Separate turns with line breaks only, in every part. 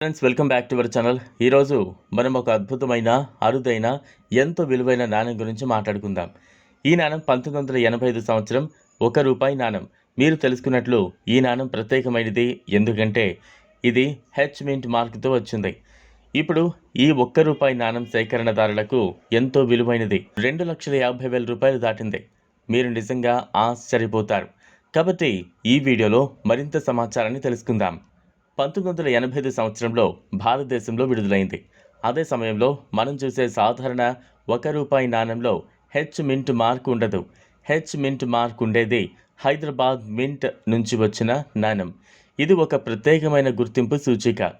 Friends welcome back to our channel ఈరోజు మనం ఒక అద్భుతమైన అరుదైన ఎంతో విలువైన నాణెం గురించి మాట్లాడుకుందాం. ఈ నాణం పంతొమ్మిది వందల ఎనభై ఐదు సంవత్సరం ఒక రూపాయి నాణం. మీరు తెలుసుకున్నట్లు ఈ నాణం ప్రత్యేకమైనది. ఎందుకంటే ఇది హెచ్ మింట్ మార్క్తో వచ్చింది. ఇప్పుడు ఈ ఒక్క రూపాయి నాణెం సేకరణదారులకు ఎంతో విలువైనది. రెండు లక్షల యాభై వేల రూపాయలు దాటింది. మీరు నిజంగా ఆశ్చర్యపోతారు. కాబట్టి ఈ వీడియోలో మరింత సమాచారాన్ని తెలుసుకుందాం. పంతొమ్మిది వందల ఎనభై ఐదు సంవత్సరంలో భారతదేశంలో విడుదలైంది. అదే సమయంలో మనం చూసే సాధారణ ఒక రూపాయి నాణెంలో హెచ్ మింట్ మార్క్ ఉండదు. హెచ్ మింట్ మార్క్ ఉండేది హైదరాబాద్ మింట్ నుంచి వచ్చిన నాణెం. ఇది ఒక ప్రత్యేకమైన గుర్తింపు సూచిక.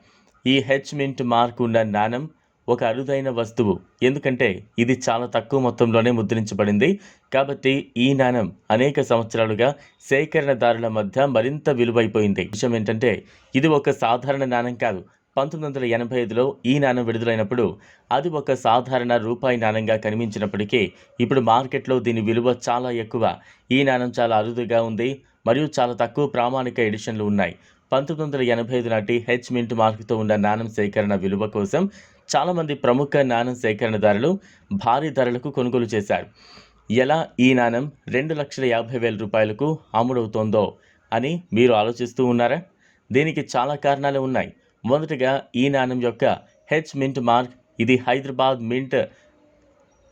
ఈ హెచ్ మింట్ మార్క్ ఉన్న నాణెం ఒక అరుదైన వస్తువు. ఎందుకంటే ఇది చాలా తక్కువ మొత్తంలోనే ముద్రించబడింది. కాబట్టి ఈ నాణం అనేక సంవత్సరాలుగా సేకరణదారుల మధ్య మరింత విలువైపోయింది. విషయం ఏంటంటే ఇది ఒక సాధారణ నాణం కాదు. పంతొమ్మిది వందల ఎనభై ఐదులో ఈ నాణం విడుదలైనప్పుడు అది ఒక సాధారణ రూపాయి నాణంగా కనిపించినప్పటికీ ఇప్పుడు మార్కెట్లో దీని విలువ చాలా ఎక్కువ. ఈ నాణం చాలా అరుదుగా ఉంది మరియు చాలా తక్కువ ప్రామాణిక ఎడిషన్లు ఉన్నాయి. పంతొమ్మిది వందల ఎనభై ఐదు నాటి హెచ్ మింట్ మార్కుతో ఉన్న నాణం సేకరణ విలువ కోసం చాలామంది ప్రముఖ నాణం సేకరణదారులు భారీ ధరలకు కొనుగోలు చేశారు. ఎలా ఈ నాణం రెండు లక్షల యాభై వేల రూపాయలకు అమ్ముడవుతోందో అని మీరు ఆలోచిస్తూ ఉన్నారా? దీనికి చాలా కారణాలు ఉన్నాయి. మొదటగా ఈ నాణం యొక్క హెచ్ మింట్ మార్క్ ఇది హైదరాబాద్ మింట్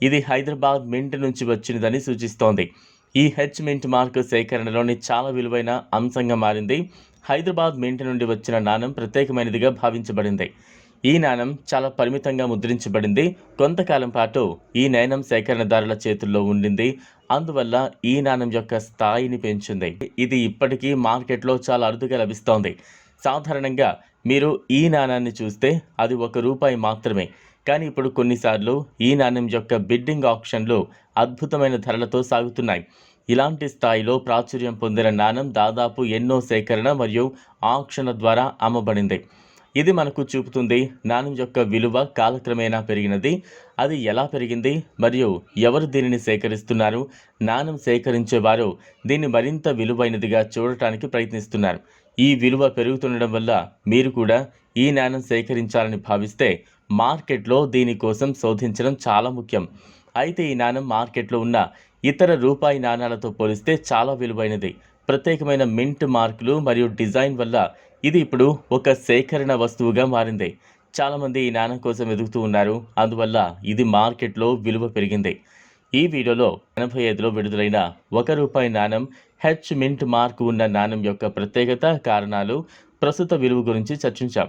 ఇది హైదరాబాద్ మింట్ నుంచి వచ్చినదని సూచిస్తోంది. ఈ హెచ్ మింట్ మార్క్ సేకరణలోని చాలా విలువైన అంశంగా మారింది. హైదరాబాద్ మింట్ నుండి వచ్చిన నాణం ప్రత్యేకమైనదిగా భావించబడింది. ఈ నాణం చాలా పరిమితంగా ముద్రించబడింది. కొంతకాలం పాటు ఈ నయనం సేకరణదారుల చేతుల్లో ఉండింది. అందువల్ల ఈ నాణం యొక్క స్థాయిని పెంచింది. ఇది ఇప్పటికీ మార్కెట్లో చాలా అరుదుగా లభిస్తోంది. సాధారణంగా మీరు ఈ నాణాన్ని చూస్తే అది ఒక రూపాయి మాత్రమే. కానీ ఇప్పుడు కొన్నిసార్లు ఈ నాణ్యం యొక్క బిడ్డింగ్ ఆప్షన్లు అద్భుతమైన ధరలతో సాగుతున్నాయి. ఇలాంటి స్థాయిలో ప్రాచుర్యం పొందిన నాణం దాదాపు ఎన్నో సేకరణ మరియు ఆక్షణ ద్వారా అమ్మబడింది. ఇది మనకు చూపుతుంది నాణం యొక్క విలువ కాలక్రమేణా పెరిగినది. అది ఎలా పెరిగింది? మరియు ఎవరు దీనిని సేకరిస్తున్నారు? నాణం సేకరించేవారు దీన్ని మరింత విలువైనదిగా చూడటానికి ప్రయత్నిస్తున్నారు. ఈ విలువ పెరుగుతుండడం వల్ల మీరు కూడా ఈ నాణం సేకరించాలని భావిస్తే మార్కెట్లో దీనికోసం శోధించడం చాలా ముఖ్యం. అయితే ఈ నాణం మార్కెట్లో ఉన్న ఇతర రూపాయి నాణాలతో పోలిస్తే చాలా విలువైనది. ప్రత్యేకమైన మింట్ మార్కులు మరియు డిజైన్ వల్ల ఇది ఇప్పుడు ఒక సేకరణ వస్తువుగా మారింది. చాలామంది ఈ నాణం కోసం వెతుకుతూ ఉన్నారు. అందువల్ల ఇది మార్కెట్లో విలువ పెరిగింది. ఈ వీడియోలో ఎనభై ఐదులో విడుదలైన ఒక రూపాయి నాణం హెచ్ మింట్ మార్క్ ఉన్న నాణం యొక్క ప్రత్యేకత కారణాలు ప్రస్తుత విలువ గురించి చర్చించాం.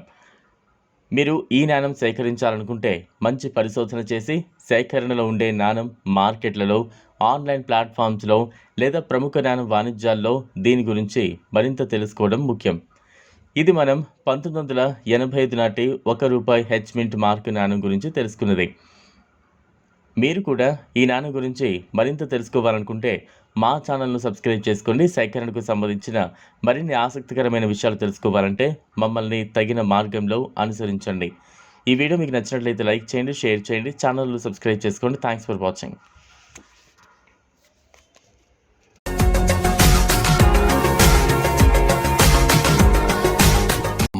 మీరు ఈ నాణం సేకరించాలనుకుంటే మంచి పరిశోధన చేసి సేకరణలో ఉండే నాణం మార్కెట్లలో ఆన్లైన్ ప్లాట్ఫామ్స్లో లేదా ప్రముఖ నాణం వాణిజ్యాల్లో దీని గురించి మరింత తెలుసుకోవడం ముఖ్యం. ఇది మనం పంతొమ్మిది వందల ఎనభై ఐదు నాటి ఒక రూపాయి హెచ్ మింట్ మార్క్ నాణం గురించి తెలుసుకున్నది. మీరు కూడా ఈ నాణం గురించి మరింత తెలుసుకోవాలనుకుంటే మా ఛానల్ను సబ్స్క్రైబ్ చేసుకోండి. సేకరణకు సంబంధించిన మరిన్ని ఆసక్తికరమైన విషయాలు తెలుసుకోవాలంటే మమ్మల్ని తగిన మార్గంలో అనుసరించండి. ఈ వీడియో మీకు నచ్చినట్లయితే లైక్ చేయండి షేర్ చేయండి ఛానల్ను సబ్స్క్రైబ్ చేసుకోండి. Thanks for watching.